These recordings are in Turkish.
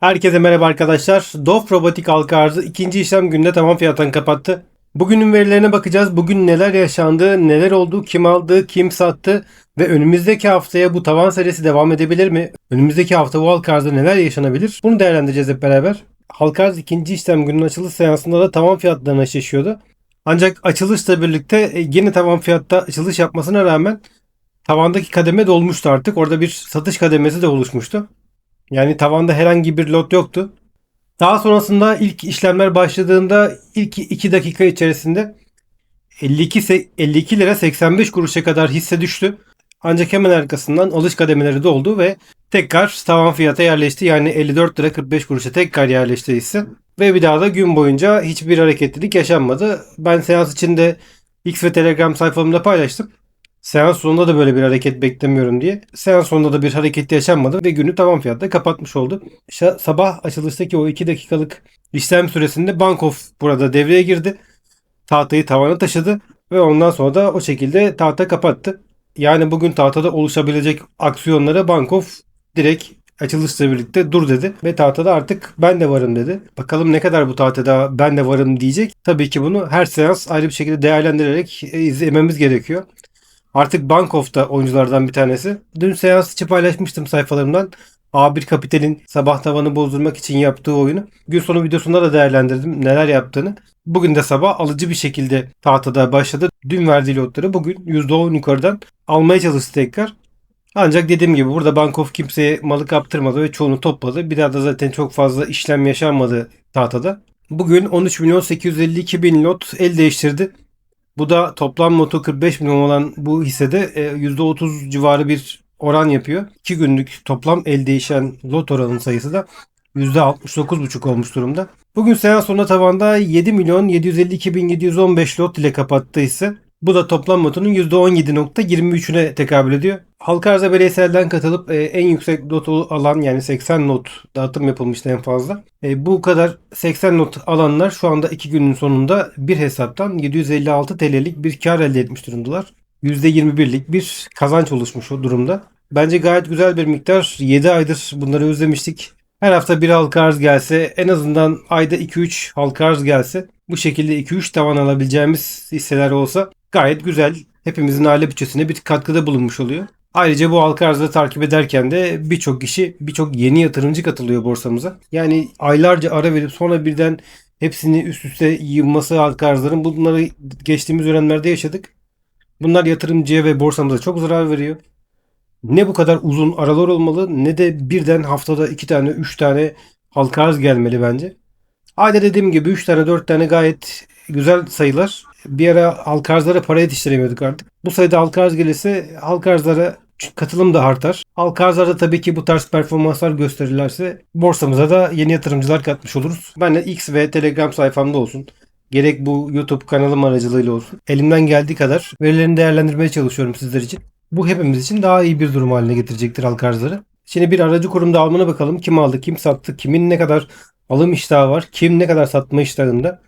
Herkese merhaba arkadaşlar. Dof Robotik halka arzı ikinci işlem gününde tamam fiyattan kapattı. Bugünün verilerine bakacağız. Bugün neler yaşandı, neler oldu, kim aldı, kim sattı ve önümüzdeki haftaya bu tavan serisi devam edebilir mi? Önümüzdeki hafta bu halka arzda neler yaşanabilir? Bunu değerlendireceğiz hep beraber. Halka arz ikinci işlem gününün açılış seansında da tavan fiyatlarına eşleşiyordu. Ancak açılışla birlikte e, yeni tavan fiyatta açılış yapmasına rağmen tavandaki kademe dolmuştu artık. Orada bir satış kademesi de oluşmuştu. Yani tavanda herhangi bir lot yoktu. Daha sonrasında ilk işlemler başladığında ilk 2 dakika içerisinde 52 se- 52 lira 85 kuruşa kadar hisse düştü. Ancak hemen arkasından alış kademeleri doldu ve tekrar tavan fiyata yerleşti. Yani 54 lira 45 kuruşa tekrar yerleşti hisse. Ve bir daha da gün boyunca hiçbir hareketlilik yaşanmadı. Ben seans içinde X ve Telegram sayfamda paylaştım. Seans sonunda da böyle bir hareket beklemiyorum diye. Seans sonunda da bir hareket yaşanmadı ve günü tamam fiyatta kapatmış oldu. Şa- sabah açılıştaki o 2 dakikalık işlem süresinde Bankof burada devreye girdi. Tahtayı tavana taşıdı ve ondan sonra da o şekilde tahta kapattı. Yani bugün tahtada oluşabilecek aksiyonlara Bankof direkt açılışla birlikte dur dedi ve tahtada artık ben de varım dedi. Bakalım ne kadar bu tahtada ben de varım diyecek. Tabii ki bunu her seans ayrı bir şekilde değerlendirerek e, izlememiz gerekiyor. Artık Bankof da oyunculardan bir tanesi. Dün seans içi paylaşmıştım sayfalarımdan. A1 Kapital'in sabah tavanı bozdurmak için yaptığı oyunu. Gün sonu videosunda da değerlendirdim neler yaptığını. Bugün de sabah alıcı bir şekilde tahtada başladı. Dün verdiği lotları bugün %10 yukarıdan almaya çalıştı tekrar. Ancak dediğim gibi burada Bankof kimseye malı kaptırmadı ve çoğunu topladı. Bir daha da zaten çok fazla işlem yaşanmadı tahtada. Bugün 13 milyon 852 bin lot el değiştirdi. Bu da toplam notu 45 milyon olan bu hissede e, %30 civarı bir oran yapıyor. 2 günlük toplam el değişen lot oranının sayısı da %69,5 olmuş durumda. Bugün seans sonunda tavanda 7 milyon 752 bin 715 lot ile kapattığı ise bu da toplam notunun %17.23'üne tekabül ediyor. Halka arza bireyselden katılıp e, en yüksek notu alan yani 80 not dağıtım yapılmıştı en fazla. E, bu kadar 80 not alanlar şu anda 2 günün sonunda bir hesaptan 756 TL'lik bir kar elde etmiş durumdalar. %21'lik bir kazanç oluşmuş o durumda. Bence gayet güzel bir miktar. 7 aydır bunları özlemiştik. Her hafta bir halka arz gelse en azından ayda 2-3 halka arz gelse bu şekilde 2-3 tavan alabileceğimiz hisseler olsa gayet güzel. Hepimizin aile bütçesine bir katkıda bulunmuş oluyor. Ayrıca bu halka arzları takip ederken de birçok kişi, birçok yeni yatırımcı katılıyor borsamıza. Yani aylarca ara verip sonra birden hepsini üst üste yığması halka arzların bunları geçtiğimiz dönemlerde yaşadık. Bunlar yatırımcıya ve borsamıza çok zarar veriyor. Ne bu kadar uzun aralar olmalı ne de birden haftada iki tane, üç tane halka arz gelmeli bence. Ayda dediğim gibi 3 tane 4 tane gayet güzel sayılar. Bir ara halka arzlara para yetiştiremiyorduk artık. Bu sayıda halka arz gelirse halka arzlara katılım da artar. Halka arzlarda tabii ki bu tarz performanslar gösterirlerse borsamıza da yeni yatırımcılar katmış oluruz. Ben de X ve Telegram sayfamda olsun. Gerek bu YouTube kanalım aracılığıyla olsun. Elimden geldiği kadar verilerini değerlendirmeye çalışıyorum sizler için. Bu hepimiz için daha iyi bir durum haline getirecektir halka arzları. Şimdi bir aracı kurumda almana bakalım. Kim aldı, kim sattı, kimin ne kadar alım iştahı var, kim ne kadar satma iştahında.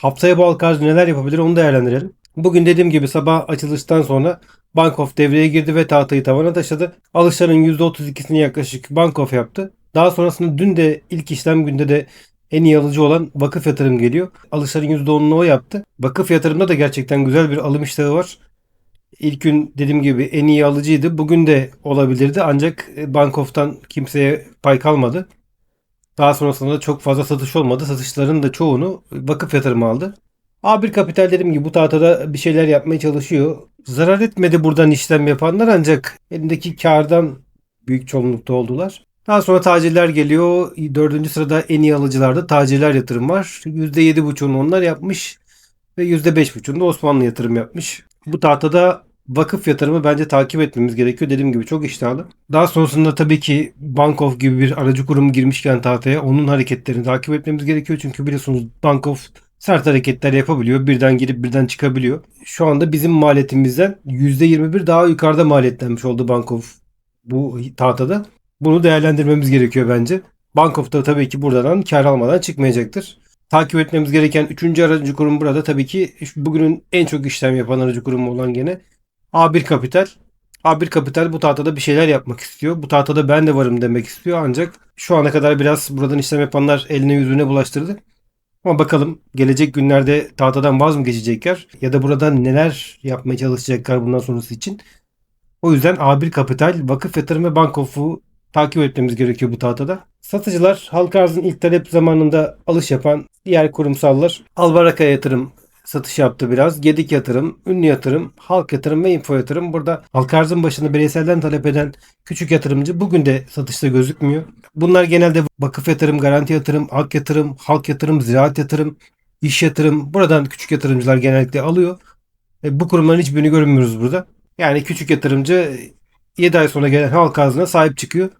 Haftaya arzı neler yapabilir onu değerlendirelim. Bugün dediğim gibi sabah açılıştan sonra Bankof devreye girdi ve tahtayı tavana taşıdı. Alışların %32'sini yaklaşık Bankof yaptı. Daha sonrasında dün de ilk işlem günde de en iyi alıcı olan vakıf yatırım geliyor. Alışların %10'unu o yaptı. Vakıf yatırımda da gerçekten güzel bir alım iştahı var. İlk gün dediğim gibi en iyi alıcıydı. Bugün de olabilirdi ancak Bankof'tan kimseye pay kalmadı. Daha sonrasında da çok fazla satış olmadı. Satışların da çoğunu vakıf yatırımı aldı. A1 Kapital dediğim gibi bu tahtada bir şeyler yapmaya çalışıyor. Zarar etmedi buradan işlem yapanlar ancak elindeki kardan büyük çoğunlukta oldular. Daha sonra tacirler geliyor. Dördüncü sırada en iyi alıcılarda tacirler yatırım var. %7,5'unu onlar yapmış ve %5,5'unu da Osmanlı yatırım yapmış. Bu tahtada vakıf yatırımı bence takip etmemiz gerekiyor. Dediğim gibi çok iştahlı. Daha sonrasında tabii ki Bankof gibi bir aracı kurum girmişken tahtaya onun hareketlerini takip etmemiz gerekiyor. Çünkü biliyorsunuz Bankof sert hareketler yapabiliyor. Birden girip birden çıkabiliyor. Şu anda bizim maliyetimizden %21 daha yukarıda maliyetlenmiş oldu Bankof bu tahtada. Bunu değerlendirmemiz gerekiyor bence. Bankof da tabii ki buradan kar almadan çıkmayacaktır. Takip etmemiz gereken 3. aracı kurum burada tabii ki bugünün en çok işlem yapan aracı kurumu olan gene A1 Kapital. A1 Kapital bu tahtada bir şeyler yapmak istiyor. Bu tahtada ben de varım demek istiyor ancak şu ana kadar biraz buradan işlem yapanlar eline yüzüne bulaştırdı. Ama bakalım gelecek günlerde tahtadan vaz mı geçecekler ya da buradan neler yapmaya çalışacaklar bundan sonrası için. O yüzden A1 Kapital, Vakıf Yatırım ve Bankof'u takip etmemiz gerekiyor bu tahtada. Satıcılar halka arzın ilk talep zamanında alış yapan diğer kurumsallar Albaraka Yatırım satış yaptı biraz. Gedik Yatırım, Ünlü Yatırım, Halk Yatırım ve Info Yatırım. Burada halka arzın başında bireyselden talep eden küçük yatırımcı bugün de satışta gözükmüyor. Bunlar genelde vakıf yatırım, garanti yatırım, halk yatırım, halk yatırım, ziraat yatırım, iş yatırım. Buradan küçük yatırımcılar genellikle alıyor. E, bu kurumların hiçbirini görmüyoruz burada. Yani küçük yatırımcı 7 ay sonra gelen halk arzına sahip çıkıyor.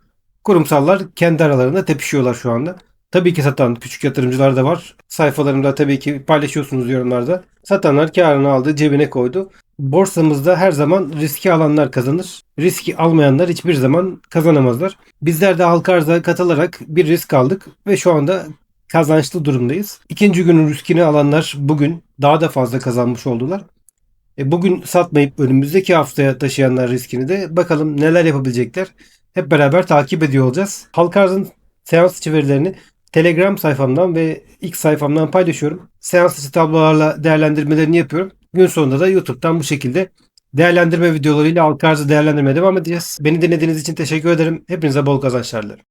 Kurumsallar kendi aralarında tepişiyorlar şu anda. Tabii ki satan küçük yatırımcılar da var. Sayfalarımda tabii ki paylaşıyorsunuz yorumlarda. Satanlar karını aldı, cebine koydu. Borsamızda her zaman riski alanlar kazanır. Riski almayanlar hiçbir zaman kazanamazlar. Bizler de halka arza katılarak bir risk aldık ve şu anda kazançlı durumdayız. İkinci günün riskini alanlar bugün daha da fazla kazanmış oldular. E, bugün satmayıp önümüzdeki haftaya taşıyanlar riskini de bakalım neler yapabilecekler. Hep beraber takip ediyor olacağız. Halka arzın seans içi verilerini Telegram sayfamdan ve X sayfamdan paylaşıyorum. Seans içi tablolarla değerlendirmelerini yapıyorum. Gün sonunda da YouTube'dan bu şekilde değerlendirme videolarıyla halka arzı değerlendirmeye devam edeceğiz. Beni dinlediğiniz için teşekkür ederim. Hepinize bol kazançlar dilerim.